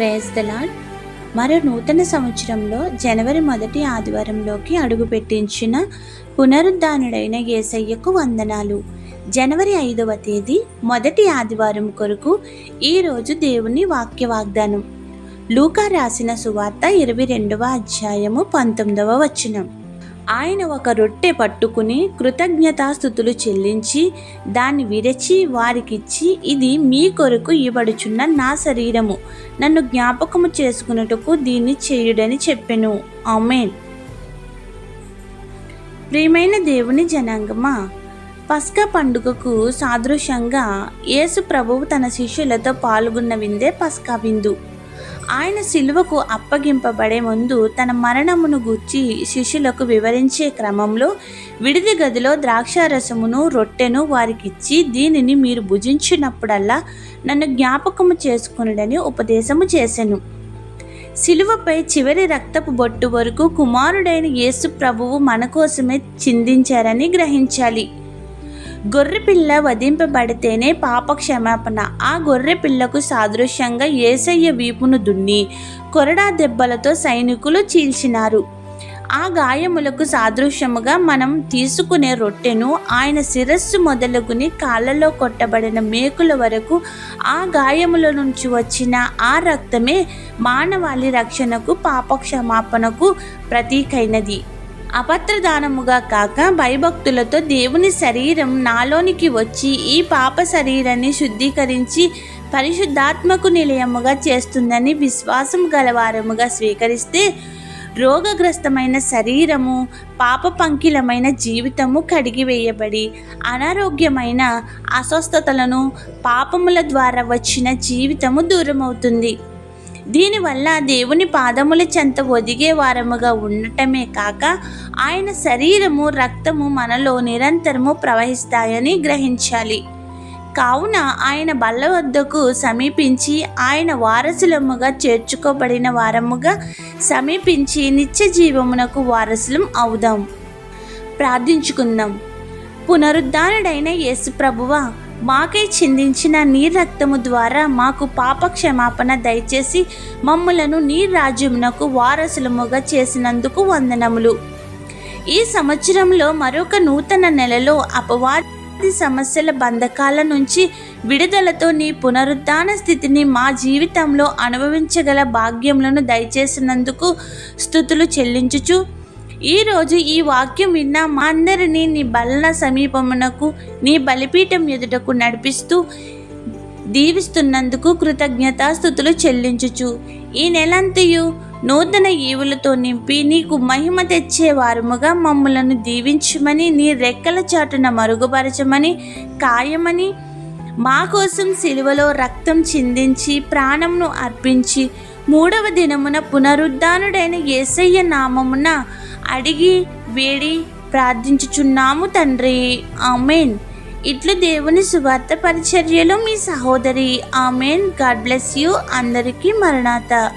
Praise the lord మరో నూతన సంవత్సరంలో జనవరి మొదటి ఆదివారంలోకి అడుగుపెట్టించిన పునరుద్ధానుడైన యేసయ్యకు వందనాలు. జనవరి ఐదవ తేదీ మొదటి ఆదివారం కొరకు ఈరోజు దేవుని వాక్య వాగ్దానం లూకా రాసిన సువార్త ఇరవై రెండవ అధ్యాయము పంతొమ్మిదవ వచనం. ఆయన ఒక రొట్టె పట్టుకుని కృతజ్ఞతాస్థుతులు చెల్లించి దాన్ని విరచి వారికిచ్చి ఇది మీ కొరకు ఇవ్వడుచున్న నా శరీరము. నన్ను జ్ఞాపకము చేసుకున్నట్టుకు దీన్ని చేయుడని చెప్పెను. ఆమెన్. ప్రియమైన దేవుని జనాంగమా పస్కా పండుగకు సాదృశ్యంగా యేసు ప్రభువు తన శిష్యులతో పాల్గొన్న విందే పస్కా విందు. ఆయన శిలువకు అప్పగింపబడే ముందు తన మరణమును గూర్చి శిష్యులకు వివరించే క్రమంలో విడిది గదిలో ద్రాక్షారసమును రొట్టెను వారికిచ్చి దీనిని మీరు భుజించినప్పుడల్లా నన్ను జ్ఞాపకము చేసుకునుడని ఉపదేశము చేశాను శిలువపై చివరి రక్తపు బొట్టు వరకు కుమారుడైన యేసు ప్రభువు మన కోసమే చిందించారని గ్రహించాలి. గొర్రెపిల్ల వధింపబడితేనే పాప క్షమాపణ ఆ గొర్రె పిల్లకు సాదృశ్యంగా ఏసయ్య వీపును దున్ని కొరడా దెబ్బలతో సైనికులు చీల్చినారు. ఆ గాయములకు సాదృశ్యముగా మనం తీసుకునే రొట్టెను ఆయన శిరస్సు మొదలుకుని కాళ్ళలో కొట్టబడిన మేకుల వరకు ఆ గాయముల నుంచి వచ్చిన ఆ రక్తమే మానవాళి రక్షణకు పాప క్షమాపణకు ప్రతీకైనది. అపత్రదానముగా కాక భయభక్తులతో దేవుని శరీరం నాలోనికి వచ్చి ఈ పాప శరీరాన్ని శుద్ధీకరించి పరిశుద్ధాత్మకు నిలయముగా చేస్తుందని విశ్వాసం గలవారముగా స్వీకరిస్తే రోగగ్రస్తమైన శరీరము పాప పంకిలమైన జీవితము కడిగివేయబడి అనారోగ్యమైన అస్వస్థతలను పాపముల ద్వారా వచ్చిన జీవితము దూరమవుతుంది. దీనివల్ల దేవుని పాదముల చెంత ఒదిగే వారముగా ఉండటమే కాక ఆయన శరీరము రక్తము మనలో నిరంతరము ప్రవహిస్తాయని గ్రహించాలి. కావున ఆయన బల్ల వద్దకు సమీపించి ఆయన వారసులముగా చేర్చుకోబడిన వారముగా సమీపించి నిత్య జీవమునకు వారసులం అవుదాం. ప్రార్థించుకుందాం. పునరుద్ధానుడైన యేసు ప్రభువా మాకై చిందించిన నీ రక్తము ద్వారా మాకు పాప క్షమాపణ దయచేసి మమ్ములను నీ రాజ్యమునకు వారసులముగా చేసినందుకు వందనములు. ఈ సంవత్సరంలో మరొక నూతన నెలలో అపవాది సమస్యల బంధకాల నుంచి విడుదలతో నీ పునరుద్ధాన స్థితిని మా జీవితంలో అనుభవించగల భాగ్యములను దయచేసినందుకు స్థుతులు చెల్లించుచు ఈరోజు ఈ వాక్యం విన్న మా అందరినీ నీ బలన సమీపమునకు నీ బలిపీఠం ఎదుటకు నడిపిస్తూ దీవిస్తున్నందుకు కృతజ్ఞతాస్థుతులు చెల్లించుచు. ఈ నెలంతయు నూతన ఈవులతో నింపి నీకు మహిమ తెచ్చే వారముగా మమ్మలను దీవించమని నీ రెక్కల చాటున మరుగుపరచమని కాయమని మా కోసం సిలువలో రక్తం చిందించి ప్రాణంను అర్పించి మూడవ దినమున పునరుద్ధానుడైన యేసయ్య నామమున అడిగి వేడి ప్రార్థించుచున్నాము తండ్రి. ఆమెన్. ఇట్లు దేవుని సువార్త పరిచర్యలో మీ సహోదరి. ఆమెన్. God bless you. అందరికీ మరణాత.